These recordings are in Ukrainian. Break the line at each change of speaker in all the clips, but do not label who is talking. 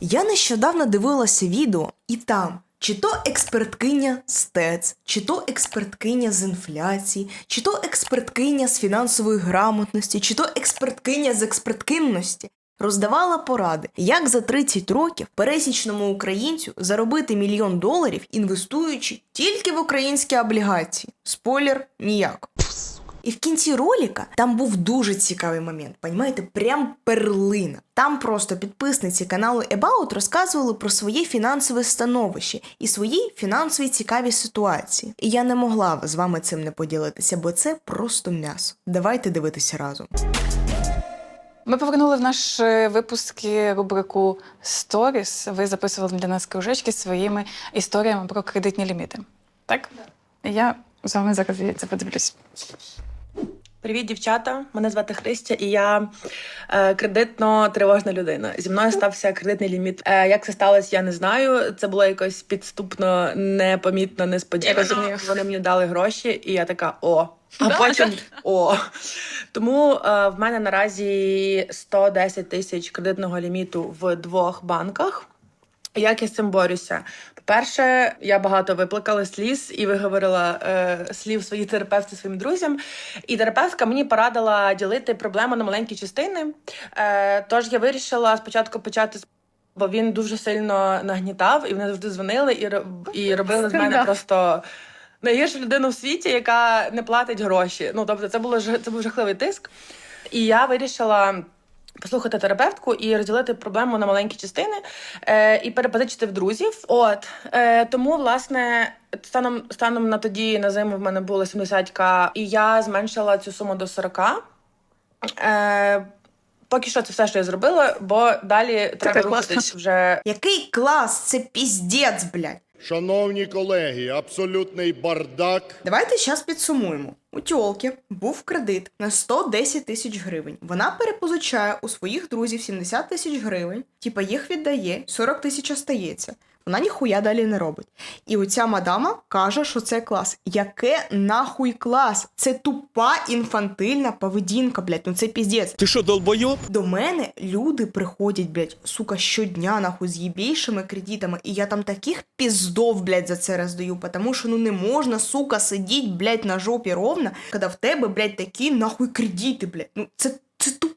Я нещодавно дивилася відео, і там чи то експерткиня з ТЕЦ, чи то експерткиня з інфляції, чи то експерткиня з фінансової грамотності, чи то експерткиня з експерткинності роздавала поради, як за 30 років пересічному українцю заробити мільйон доларів, інвестуючи тільки в українські облігації. Спойлер ніяк. І в кінці ролика там був дуже цікавий момент, понімаєте, прям перлина. Там просто підписниці каналу About розказували про своє фінансове становище і свої фінансові цікаві ситуації. І я не могла з вами цим не поділитися, бо це просто м'ясо. Давайте дивитися разом.
Ми повернули в наш е, випуск рубрику Сторіс. Ви записували для нас кружечки з своїми історіями про кредитні ліміти. Так? Я з вами зараз я це подивлюсь.
Привіт, дівчата! Мене звати Христя, і я е, кредитно тривожна людина. Зі мною стався кредитний ліміт. Е, як це сталося, я не знаю. Це було якось підступно, непомітно, несподівано. Вони мені дали гроші, і я така о. А
Да,
потім о. Тому е, в мене наразі 110 тисяч кредитного ліміту в двох банках. Як я з цим борюся? По-перше, я багато виплакала сліз і виговорила е, слів своїй терапевті своїм друзям. І терапевтка мені порадила ділити проблему на маленькі частини. Е, тож я вирішила спочатку почати з. Бо він дуже сильно нагнітав, і вони завжди дзвонили і, і робили з мене просто найгіршу людину в світі, яка не платить гроші. Ну тобто, це було ж- це був жахливий тиск. І я вирішила послухати терапевтку і розділити проблему на маленькі частини е, і перепозичити в друзів. От е, тому, власне, станом станом на тоді на зиму в мене було 70к, і я зменшила цю суму до 40. Е, Поки що це все, що я зробила, бо далі треба рухатись вже
Який клас, це піздець, блядь.
Шановні колеги, абсолютний бардак.
Давайте зараз підсумуємо. У тьолки був кредит на 110 тисяч гривень. Вона перепозичає у своїх друзів 70 тисяч гривень, типа їх віддає, 40 тисяч остається. Вона ніхуя далі не робить. І оця мадама каже, що це клас. Яке нахуй клас? Це тупа інфантильна поведінка, блядь. Ну це піздець.
Ти що, долбойоб?
До мене люди приходять, блядь, сука, щодня нахуй з їбейшими кредитами, і я там таких піздов, блядь, за це роздаю, потому що ну не можна, сука, сидіть, блядь, на жопі ровно, коли в тебе, блядь, такі нахуй кредити, блядь. Ну це, це туп,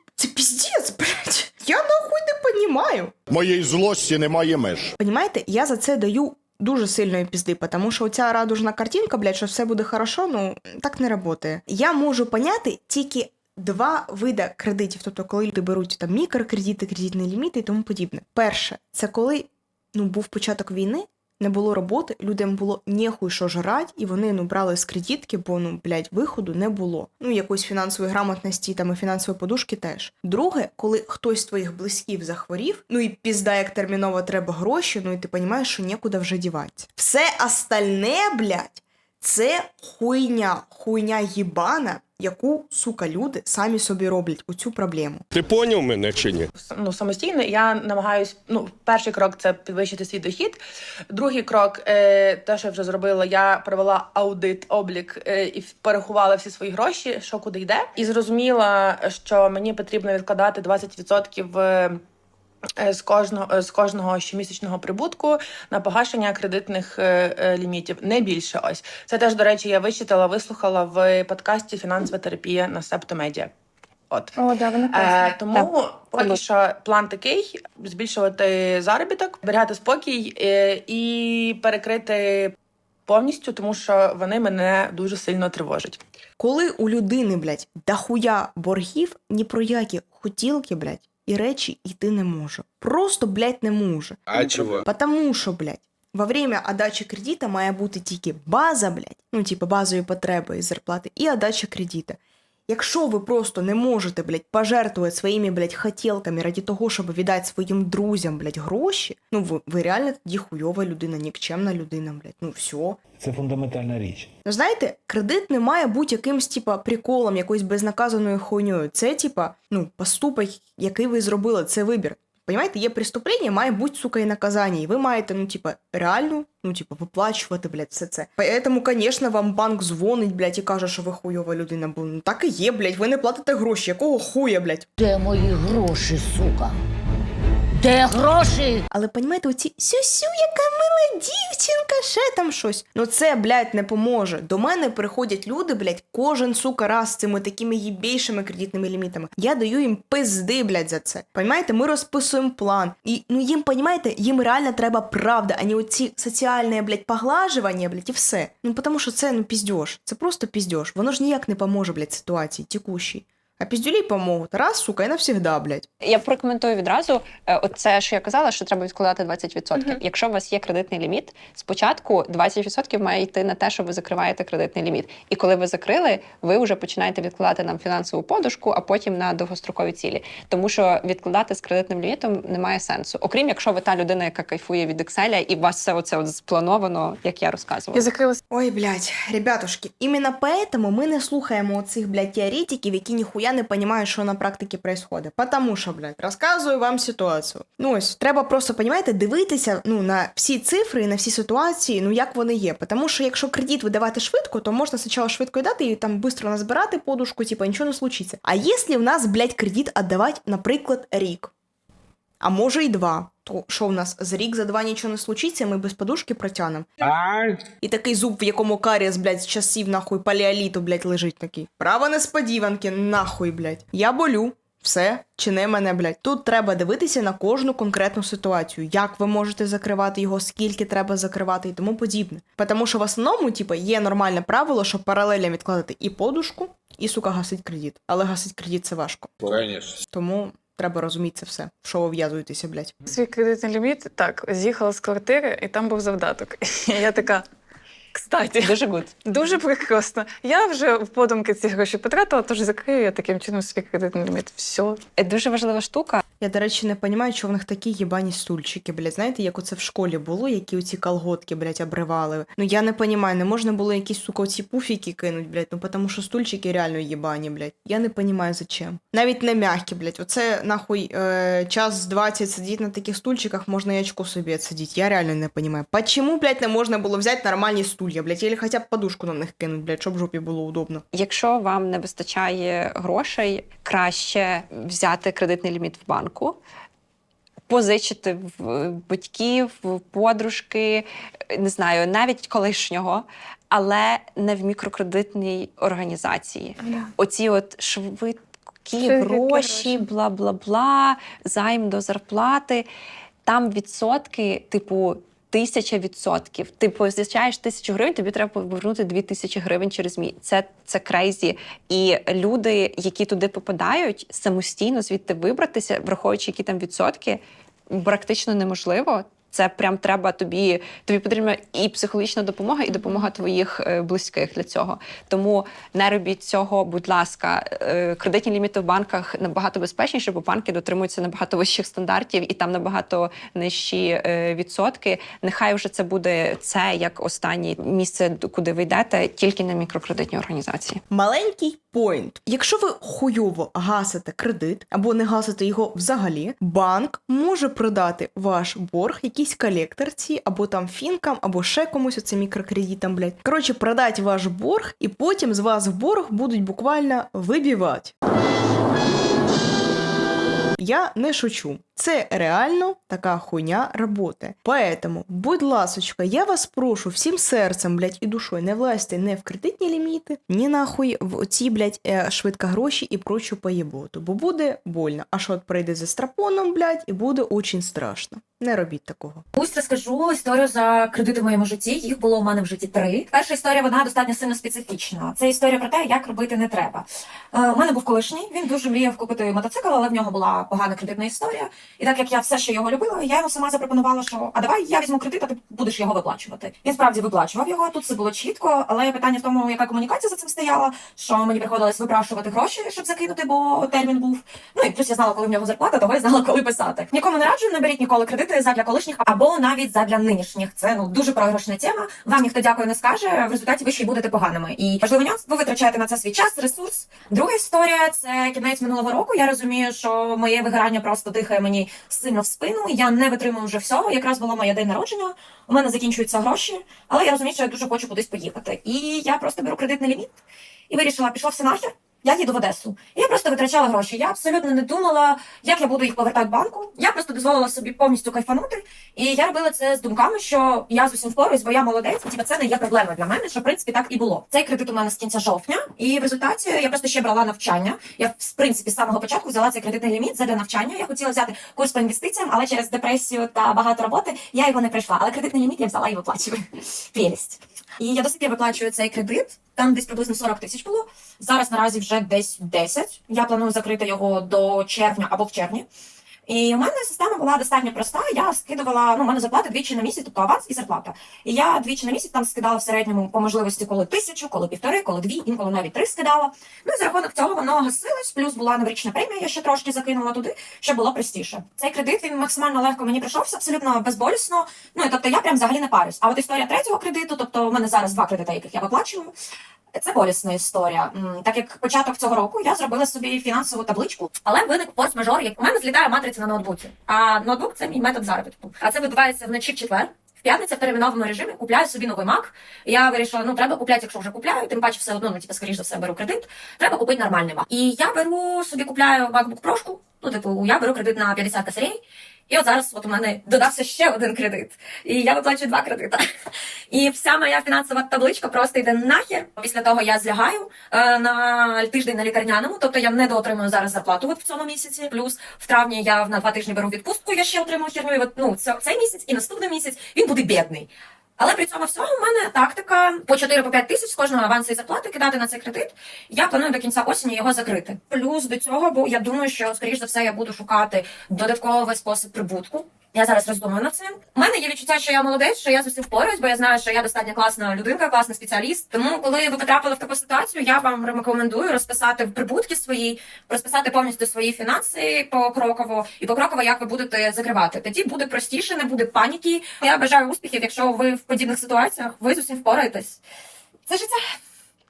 не.
Моєї злості немає меж.
Понімаєте, я за це даю дуже сильної пізди, тому що оця радужна картинка, блядь, що все буде хорошо, ну так не працює. Я можу поняти тільки два види кредитів, тобто коли люди беруть там мікрокредити, кредитні ліміти і тому подібне. Перше, це коли ну був початок війни. Не було роботи, людям було нехуй що жрать, і вони ну брали з кредитки, бо ну блядь, виходу не було. Ну якоїсь фінансової грамотності там і фінансової подушки теж. Друге, коли хтось з твоїх близьків захворів, ну і пізда, як терміново треба гроші, ну і ти розумієш, що нікуди вже діватися. Все остальне, блядь, це хуйня, хуйня їбана, яку сука люди самі собі роблять у цю проблему.
Ти поняв мене чи ні?
ну, самостійно. Я намагаюсь. Ну, перший крок це підвищити свій дохід. Другий крок, е, те, що я вже зробила, я провела аудит, облік е, і порахувала всі свої гроші, що куди йде, і зрозуміла, що мені потрібно відкладати 20% е, е, з кожного е, з кожного щомісячного прибутку на погашення кредитних е, е, лімітів. Не більше ось це теж до речі. Я вичитала, вислухала в подкасті Фінансова терапія на Септомедіа. От
О, да, вона
Е, тому поки що план такий: збільшувати заробіток, зберігати спокій е, і перекрити повністю, тому що вони мене дуже сильно тривожать.
Коли у людини, блядь, дохуя боргів, ні про які хотілки, блядь, і речі йти не може. Просто, блядь, не може.
А чого?
Потому що, блядь, во время отдачи кредита має бути тільки база, блядь, ну, типу, базові потреби і зарплати, і отдача кредита. Якщо ви просто не можете, блядь, пожертвувати своїми, блядь, хотілками раді того, щоб віддати своїм друзям, блядь, гроші, ну ви, ви реально тоді хуйова людина, нікчемна людина, блядь, ну все.
Це фундаментальна річ.
Ну, знаєте, кредит не має бути якимсь, типа, приколом, якоюсь безнаказаною хуйньою. Це, типа, ну, поступок, який ви зробили, це вибір. Понімаєте, є преступлення, має бути, сука, і наказання. І ви маєте, ну, типа, реально, ну, типа, виплачувати, блядь, все це. Поэтому, конечно, вам банк дзвонить, блядь, і каже, що ви хуйова людина. Бо ну так і є, блядь, ви не платите гроші. Якого хуя, блядь?
Де мої гроші, сука?
Де гроші?
Але понімаєте, оці сюсю, яка мила дівчинка, ще там щось. Ну це, блядь, не поможе. До мене приходять люди, блядь, кожен сука раз з цими такими їбейшими кредитними лімітами. Я даю їм пизди, блядь, за це. Понімаєте, ми розписуємо план. І ну їм, понімаєте, їм реально треба правда, а не оці соціальне, блядь, поглажування, блядь, і все. Ну тому що це ну піздьош. Це просто піздьош. Воно ж ніяк не поможе, блядь, ситуації текущій. А піздюлі помогут. Раз, сука, і навсігда, блядь.
Я прокоментую відразу. Е, Оце, що я казала, що треба відкладати 20%. Якщо у вас є кредитний ліміт, спочатку 20% має йти на те, що ви закриваєте кредитний ліміт. І коли ви закрили, ви вже починаєте відкладати нам фінансову подушку, а потім на довгострокові цілі. Тому що відкладати з кредитним лімітом немає сенсу. Окрім якщо ви та людина, яка кайфує від Excel, і у вас все оце от сплановано, як я розказувала.
Я закрила
Ой, блядь, ребятушки, именно поэтому мы не слухаємо оцих, блядь, теоретиків, які ніхуя не понимаю, що на практиці происходит. Потому що, блядь, розказую вам ситуацію. Ну ось, треба просто, понімаєте, дивитися ну, на всі цифри і на всі ситуації, ну як вони є. Тому що якщо кредит видавати швидко, то можна спочатку швидко дати і там швидко назбирати подушку, типа нічого не случиться. А якщо в нас, блядь, кредит віддавати, наприклад, рік, а може і два. То що в нас за рік, за два нічого не случиться, ми без подушки протягнемо. І такий зуб, в якому карієс, блядь, з часів нахуй палеоліту, блядь, лежить такий. Право несподіванки, нахуй, блядь. Я болю. Все, чини мене, блядь. Тут треба дивитися на кожну конкретну ситуацію, як ви можете закривати його, скільки треба закривати і тому подібне. Тому що в основному, типу, є нормальне правило, що паралельно відкладати і подушку, і сука гасить кредит. Але гасить кредит це важко. Тому треба розуміти це все. В Що ви в'язуєтеся, блядь.
свій кредитний ліміт. Так, з'їхала з квартири, і там був завдаток. І я така. Кстати,
Дуже гуд.
дуже прекрасно. Я вже в подумки ці гроші потратила, тож закрию я таким чином свій кредитний ліміт. Все.
Дуже важлива штука.
Я, до речі, не розумію, що в них такі єбані стульчики, блядь. Знаєте, як оце в школі було, які оці колготки, блядь, обривали. Ну я не розумію, не можна було якісь, сука, оці пуфіки кинуть, блядь, ну тому що стульчики реально єбані, блядь. Я не розумію, зачем. Навіть не м'які, блядь. Оце нахуй е, час 20 сидіти на таких стульчиках, можна очко собі відсидіти. Я реально не розумію. Почему, блядь, не можна було взяти нормальні стулья, блядь, или хоча б подушку на них кинуть, блядь, щоб жопі було удобно.
Якщо вам не вистачає грошей, краще взяти кредитний ліміт в банку, позичити в батьків, в подружки, не знаю, навіть колишнього, але не в мікрокредитній організації. Оці от швидкі
Швидкі
гроші,
гроші.
бла бла бла, займ до зарплати. Там відсотки, типу. Тисяча відсотків. Ти позичаєш тисячу гривень, тобі треба повернути дві тисячі гривень через мій. Це, це крейзі. І люди, які туди попадають, самостійно звідти вибратися, враховуючи, які там відсотки, практично неможливо. Це прям треба тобі. Тобі потрібна і психологічна допомога, і допомога твоїх е, близьких для цього. Тому не робіть цього, будь ласка. Е, Кредитні ліміти в банках набагато безпечніше, бо банки дотримуються набагато вищих стандартів і там набагато нижчі е, відсотки. Нехай вже це буде це як останнє місце, куди ви йдете, тільки на мікрокредитні організації.
Маленький поінт. Якщо ви хуйово гасите кредит або не гасите його взагалі, банк може продати ваш борг якійсь колекторці, або там фінкам, або ще комусь оце мікрокредитам, блядь. Коротше, продать ваш борг, і потім з вас борг будуть буквально вибивати. Я не шучу. Це реально така хуйня роботи. Поэтому, будь ласочка, я вас прошу всім серцем, блядь, і душою не влазьте не в кредитні ліміти, ні нахуй в оці, блядь, е, швидко гроші і прочу поєботу, бо буде больно. А що от прийде за страпоном, блядь, і буде очень страшно. Не робіть такого.
Ось розкажу історію за кредити в моєму житті. Їх було у мене в житті три. Перша історія вона достатньо сильно специфічна. Це історія про те, як робити не треба. Е, у мене був колишній. Він дуже мріяв купити мотоцикл, але в нього була погана кредитна історія. І так як я все ще його любила, я йому сама запропонувала, що а давай я візьму кредит, а ти будеш його виплачувати. Він справді виплачував його. Тут все було чітко, але питання в тому, яка комунікація за цим стояла, що мені приходилось випрашувати гроші, щоб закинути, бо термін був. Ну і плюс я знала, коли в нього зарплата, того я знала, коли писати. Нікому не раджу, не беріть ніколи кредити задля колишніх або навіть задля нинішніх. Це ну дуже програшна тема. Вам ніхто дякую не скаже. В результаті ви ще й будете поганими. І важливий нюанс, ви витрачаєте на це свій час, ресурс. Друга історія це кінець минулого року. Я розумію, що моє вигорання просто дихає мені сильно в спину. Я не витримую вже всього. Якраз було моє день народження. У мене закінчуються гроші, але я розумію, що я дуже хочу кудись поїхати. І я просто беру кредитний ліміт і вирішила, пішла все нахер. Я їду в Одесу. І я просто витрачала гроші. Я абсолютно не думала, як я буду їх повертати банку. Я просто дозволила собі повністю кайфанути. І я робила це з думками, що я з усім впораюсь, бо я молодець, і типу, це не є проблемою для мене, що в принципі так і було. Цей кредит у мене з кінця жовтня, і в результаті я просто ще брала навчання. Я в принципі з самого початку взяла цей кредитний ліміт задля навчання. Я хотіла взяти курс по інвестиціям, але через депресію та багато роботи я його не прийшла. Але кредитний ліміт я взяла і виплачую. Прелість. І я до сих пір виплачую цей кредит. Там десь приблизно 40 тисяч було. Зараз наразі вже десь 10. Я планую закрити його до червня або в червні. І у мене система була достатньо проста. Я скидувала, ну, у мене зарплата двічі на місяць, тобто аванс і зарплата. І я двічі на місяць там скидала в середньому по можливості коли тисячу, коли півтори, коли дві, інколи навіть три скидала. Ну і за рахунок цього воно гасилось, плюс була новорічна премія, я ще трошки закинула туди, щоб було простіше. Цей кредит він максимально легко мені прийшовся, абсолютно безболісно. Ну і тобто я прям взагалі не парюсь. А от історія третього кредиту, тобто у мене зараз два кредити, яких я виплачую. Це болісна історія. Так як початок цього року я зробила собі фінансову табличку, але виник форс-мажор. як У мене злітає матриця на ноутбуці. А ноутбук це мій метод заробітку. А це відбувається вночі в четвер. В п'ятницю в терміновому режимі купляю собі новий Mac. Я вирішила, ну треба купляти, якщо вже купляю, тим паче все одно, ну типу, скоріш за все беру кредит. Треба купити нормальний Mac. І я беру собі купляю MacBook Pro, ну типу, я беру кредит на 50 косарей. І от зараз от у мене додався ще один кредит. І я виплачую два кредита. І вся моя фінансова табличка просто йде нахер. Після того я злягаю е, на тиждень на лікарняному, тобто я не доотримую зараз зарплату от в цьому місяці. Плюс в травні я на два тижні беру відпустку, я ще отримую херню. І от, ну, це, цей місяць і наступний місяць він буде бідний. Але при цьому всьому в мене тактика по 4-5 тисяч з кожного авансу і зарплати кидати на цей кредит. Я планую до кінця осені його закрити. Плюс до цього, бо я думаю, що скоріш за все я буду шукати додатковий спосіб прибутку. Я зараз роздумую над цим. У мене є відчуття, що я молодець, що я з усім впораюсь, бо я знаю, що я достатньо класна людинка, класний спеціаліст. Тому, коли ви потрапили в таку ситуацію, я вам рекомендую розписати прибутки свої, розписати повністю свої фінанси покроково і покроково, як ви будете закривати. Тоді буде простіше, не буде паніки. Я бажаю успіхів, якщо ви в подібних ситуаціях ви з усім впораєтесь. Це життя.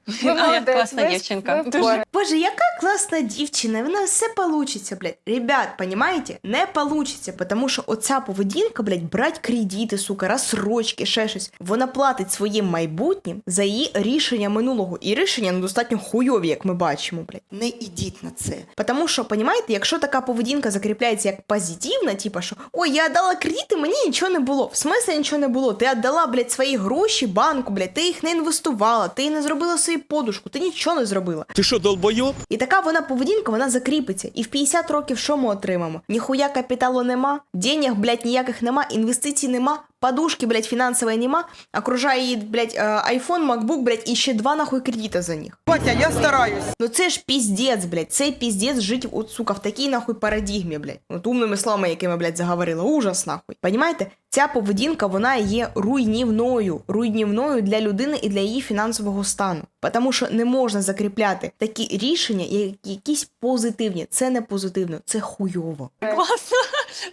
Ви молодець,
класна
ви-
дівчинка.
ви
Дуже.
Боже, яка класна дівчина, вона все получиться, блядь. Ребят, понимаете? Не получиться, тому що оця поведінка, блядь, брать кредити, сука, розсрочки, ще щось. Вона платить своїм майбутнім за її рішення минулого. І рішення ну, достатньо хуйові, як ми бачимо, блядь. Не ідіть на це. Тому що, понімаєте, якщо така поведінка закріпляється як позитивна, типа що ой, я дала кредити, мені нічого не було. В смислі нічого не було. Ти віддала, блядь, свої гроші банку, блядь, ти їх не інвестувала, ти не зробила собі подушку, ти нічого не зробила.
Ти що, долбойоб?
І така вона поведінка, вона закріпиться. І в 50 років що ми отримаємо? Ніхуя капіталу нема, денег, блядь, ніяких нема, інвестицій нема, подушки, блядь, фінансової нема, окружає її, блядь, айфон, макбук, блядь, і ще два нахуй кредита за них.
Батя, я стараюсь.
Ну це ж піздець, блядь, це піздець жити, от, сука, в такій нахуй парадігмі, блядь. От умними словами, якими, блядь, заговорила. Ужас, нахуй. Понімаєте? Ця поведінка, вона є руйнівною, руйнівною для людини і для її фінансового стану. Тому що не можна закріпляти такі рішення, як якісь позитивні. Це не позитивно, це хуйово.
Класно.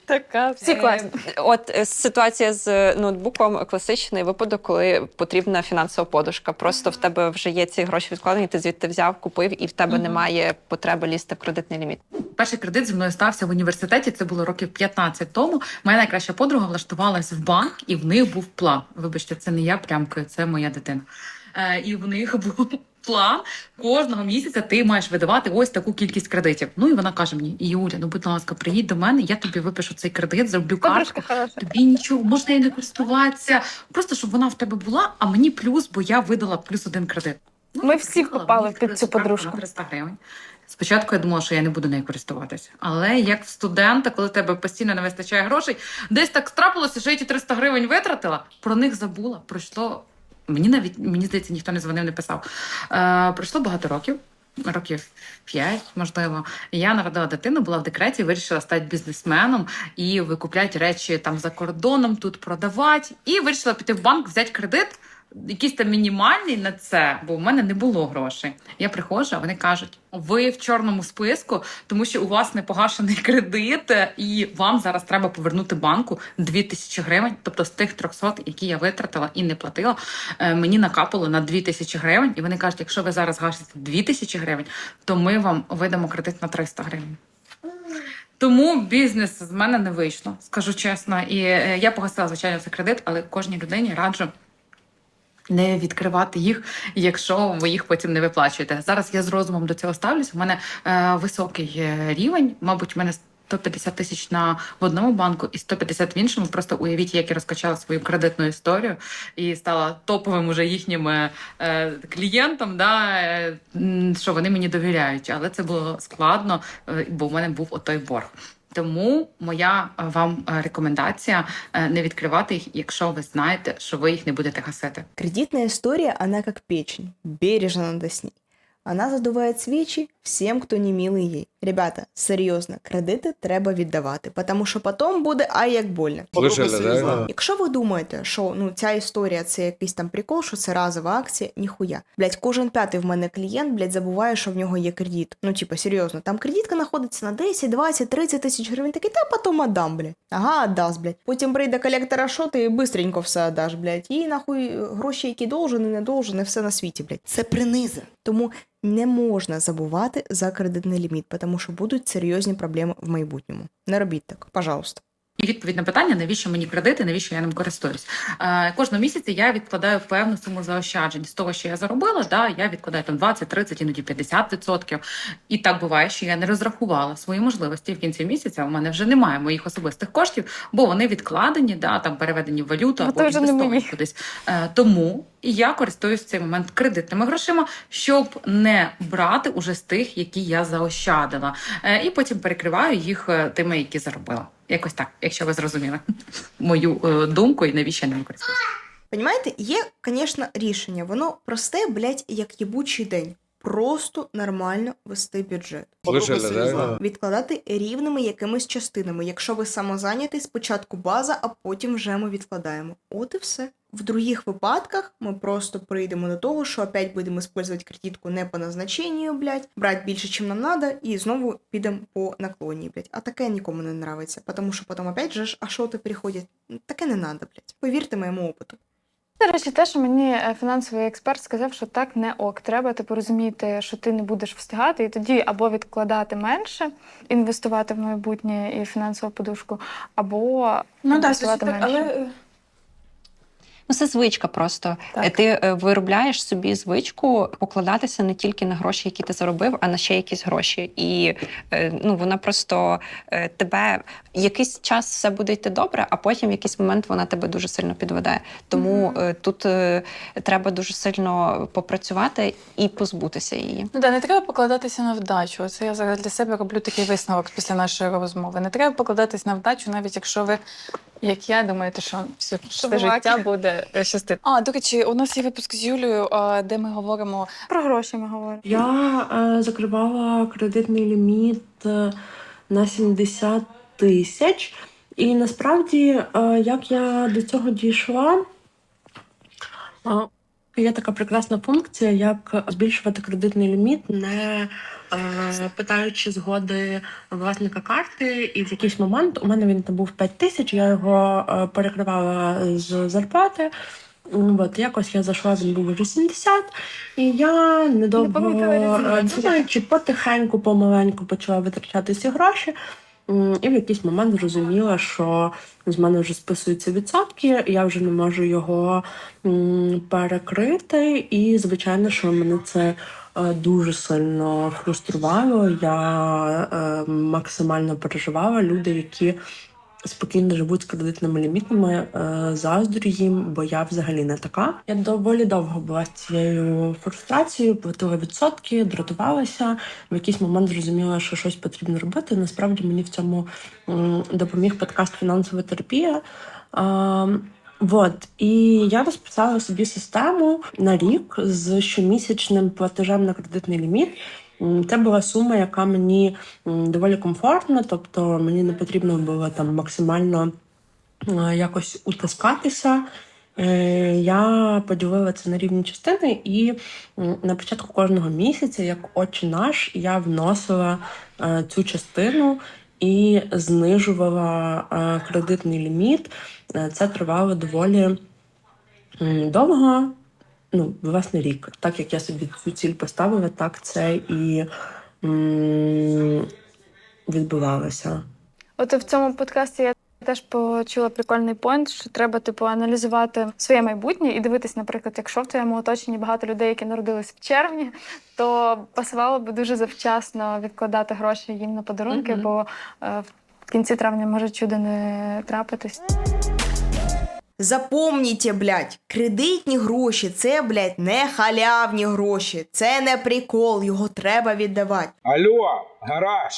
Така. Всі
Е,
класні.
От е, ситуація з ноутбуком класичний випадок, коли потрібна фінансова подушка. Просто в тебе вже є ці гроші відкладені, ти звідти взяв, купив, і в тебе немає потреби лізти в кредитний ліміт.
Перший кредит зі мною стався в університеті. Це було років 15 тому. Моя найкраща подруга влаштувалась в банк, і в них був план. Вибачте, це не я плямкою, це моя дитина. Е, і в них був план кожного місяця. Ти маєш видавати ось таку кількість кредитів. Ну і вона каже мені: Юля, ну будь ласка, приїдь до мене, я тобі випишу цей кредит, зроблю картку. Тобі нічого, можна і не користуватися. Просто щоб вона в тебе була, а мені плюс, бо я видала плюс один кредит. Ну,
Ми всі попали під цю подружку.
300 гривень. Спочатку я думала, що я не буду нею користуватися. Але як студента, коли тебе постійно не вистачає грошей, десь так трапилося, що я ті 300 гривень витратила, про них забула. Пройшло. Мені навіть мені здається, ніхто не дзвонив, не писав. Е, пройшло багато років. Років п'ять, можливо. Я народила дитину, була в декреті, вирішила стати бізнесменом і викупляти речі там за кордоном, тут продавати. І вирішила піти в банк, взяти кредит, якийсь там мінімальний на це, бо в мене не було грошей. Я приходжу, а вони кажуть: ви в чорному списку, тому що у вас не погашений кредит, і вам зараз треба повернути банку 2000 гривень. Тобто з тих 300, які я витратила і не платила, е, мені накапало на 2000 гривень. І вони кажуть, якщо ви зараз гашите 2000 гривень, то ми вам видамо кредит на 300 гривень. Тому бізнес з мене не вийшло, скажу чесно. І е, я погасила, звичайно, цей кредит, але кожній людині раджу Не відкривати їх, якщо ви їх потім не виплачуєте. Зараз я з розумом до цього ставлюсь. У мене е, високий е, рівень. Мабуть, у мене 150 тисяч на в одному банку і 150 в іншому. Просто уявіть, як я розкачала свою кредитну історію і стала топовим уже їхнім е, е, клієнтом. Да, е, що вони мені довіряють. Але це було складно, е, бо в мене був отой борг. Тому моя е, вам е, рекомендація е, не відкривати їх, якщо ви знаєте, що ви їх не будете гасити.
Кредитная история, она как печень. Бережно надо с ней. Она задувает свечи всем, кто не милый ей. Ребята, серйозно, кредити треба віддавати, тому що потім буде ай як больно.
Слышали, да?
Якщо ви думаєте, що ну ця історія це якийсь там прикол, що це разова акція, ніхуя. Блять, кожен п'ятий в мене клієнт, блять, забуває, що в нього є кредит. Ну, типа, серйозно, там кредитка знаходиться на 10, 20, 30 тисяч гривень. Такий, та потім отдам, блять. Ага, отдасть, блять. Потім прийде колектора, що ти бистренько все отдаш, блять. І нахуй гроші, які должен і не должен, і все на світі, блять. Це приниза. Тому не можна забувати за кредитний ліміт, тому що будуть серйозні проблеми в майбутньому. Не робіть так, пожалуйста.
І відповідь на питання, навіщо мені кредити, навіщо я ним користуюсь. Е, кожного місяця я відкладаю певну суму заощаджень з того, що я заробила. Да, я відкладаю там 20, 30, іноді 50%. І так буває, що я не розрахувала свої можливості в кінці місяця. У мене вже немає моїх особистих коштів, бо вони відкладені, да, там переведені в валюту або
то вже не
інвестовані
мої.
кудись. Е, тому і я користуюсь цей момент кредитними грошима, щоб не брати уже з тих, які я заощадила, е, і потім перекриваю їх е, тими, які заробила. Якось так, якщо ви зрозуміли мою е, думку і навіщо я ними користуюсь.
Понімаєте, є, звісно, рішення. Воно просте, блядь, як єбучий день. Просто нормально вести бюджет.
Слышали, да?
Відкладати рівними якимись частинами. Якщо ви самозайнятий, спочатку база, а потім вже ми відкладаємо. От і все. В других випадках ми просто прийдемо до того, що опять будемо використовувати кредитку не по назначенню, блядь, брати більше, чим нам надо, і знову підемо по наклоні, блядь. А таке нікому не нравиться, тому що потім опять же ж, а що ти приходять? Таке не надо, блядь. Повірте моєму опиту.
До речі, те, що мені е, фінансовий експерт сказав, що так не ок. Треба типу розуміти, що ти не будеш встигати, і тоді або відкладати менше, інвестувати в майбутнє і фінансову подушку, або
Ну
інвестувати
так,
менше.
але
Ну, це звичка просто.
Так.
Ти е, виробляєш собі звичку покладатися не тільки на гроші, які ти заробив, а на ще якісь гроші. І е, ну, вона просто е, тебе якийсь час все буде йти добре, а потім в якийсь момент вона тебе дуже сильно підведе. Тому е, тут е, треба дуже сильно попрацювати і позбутися її.
Ну да, не треба покладатися на вдачу. Оце я зараз для себе роблю такий висновок після нашої розмови. Не треба покладатись на вдачу, навіть якщо ви, як я, думаєте, що все, все життя буде е, щастити. А, до речі, у нас є випуск з Юлією, а, де ми говоримо
Про гроші ми говоримо.
Я е, закривала кредитний ліміт е, на 70 тисяч. І насправді, е, як я до цього дійшла, е, є така прекрасна функція, як збільшувати кредитний ліміт, не питаючи згоди власника карти. І в якийсь момент у мене він там був 5 тисяч, я його е, перекривала з зарплати. От якось я зайшла, він був вже 70, і я недовго е,
різницю.
думаючи, потихеньку, помаленьку почала витрачати ці гроші. І в якийсь момент зрозуміла, що з мене вже списуються відсотки, я вже не можу його перекрити. І, звичайно, що мене це е, дуже сильно фруструвало. Я е, максимально переживала. Люди, які спокійно живуть з кредитними лімітами, е, заздрю їм, бо я взагалі не така. Я доволі довго була з цією фрустрацією, платила відсотки, дратувалася. В якийсь момент зрозуміла, що щось потрібно робити. Насправді мені в цьому допоміг подкаст Фінансова терапія. А, Вот. І я розписала собі систему на рік з щомісячним платежем на кредитний ліміт. Це була сума, яка мені доволі комфортна, тобто мені не потрібно було там максимально якось утискатися. Е, Я поділила це на рівні частини, і на початку кожного місяця, як очі наш, я вносила цю частину і знижувала е, кредитний ліміт. Е, Це тривало доволі довго. Ну, власне, рік. Так як я собі цю ціль поставила, так це і відбувалося.
От в цьому подкасті я Теж почула прикольний поінт, що треба типу аналізувати своє майбутнє і дивитись, наприклад, якщо в твоєму оточенні багато людей, які народились в червні, то пасувало би дуже завчасно відкладати гроші їм на подарунки,
Мгм.
бо е, в кінці травня може чудо не трапитись.
Запомніть, блядь, кредитні гроші це, блядь, не халявні гроші, це не прикол, його треба віддавати.
Алло, гараж.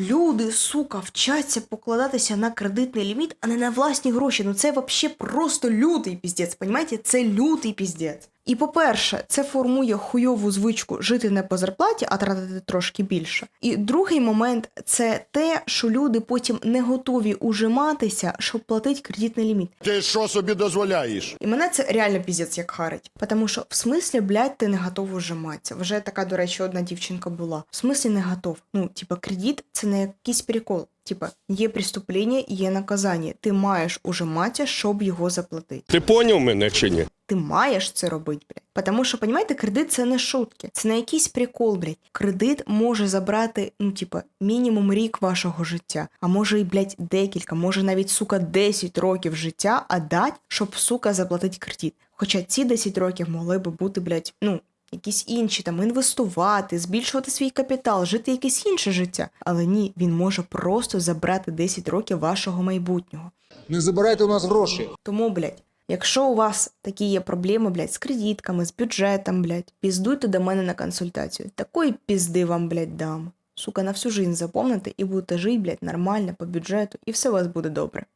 Люди, сука, вчаться покладатися на кредитний ліміт, а не на власні гроші. Ну це вообще просто лютий піздець, понімаєте? Це лютий піздець. І по-перше, це формує хуйову звичку жити не по зарплаті, а тратити трошки більше. І другий момент це те, що люди потім не готові ужиматися, щоб платити кредитний ліміт.
Ти що собі дозволяєш?
І мене це реально піздець як харить. Потому що в смислі, блядь, ти не готов ужиматися. Вже така, до речі, одна дівчинка була. В смислі не готов. Ну, типа, кредит це не якийсь прикол. Типа, є преступлення, є наказання. Ти маєш ужиматися, щоб його заплатити.
Ти поняв мене чи ні?
Ти маєш це робити, блядь. Потому що, понімаєте, кредит це не шутки, це не якийсь прикол, блядь. Кредит може забрати, ну, типа, мінімум рік вашого життя, а може і, блядь, декілька, може навіть, сука, 10 років життя, а дать, щоб, сука, заплатити кредит. Хоча ці 10 років могли би бути, блядь, ну, якісь інші там інвестувати, збільшувати свій капітал, жити якесь інше життя. Але ні, він може просто забрати 10 років вашого майбутнього.
Не забирайте у нас гроші.
Тому, блядь, якщо у вас такі є проблеми, блядь, з кредитками, з бюджетом, блядь, піздуйте до мене на консультацію. Такої пізди вам, блядь, дам. Сука, на всю жизнь запомните і будете жити, блядь, нормально по бюджету, і все у вас буде добре.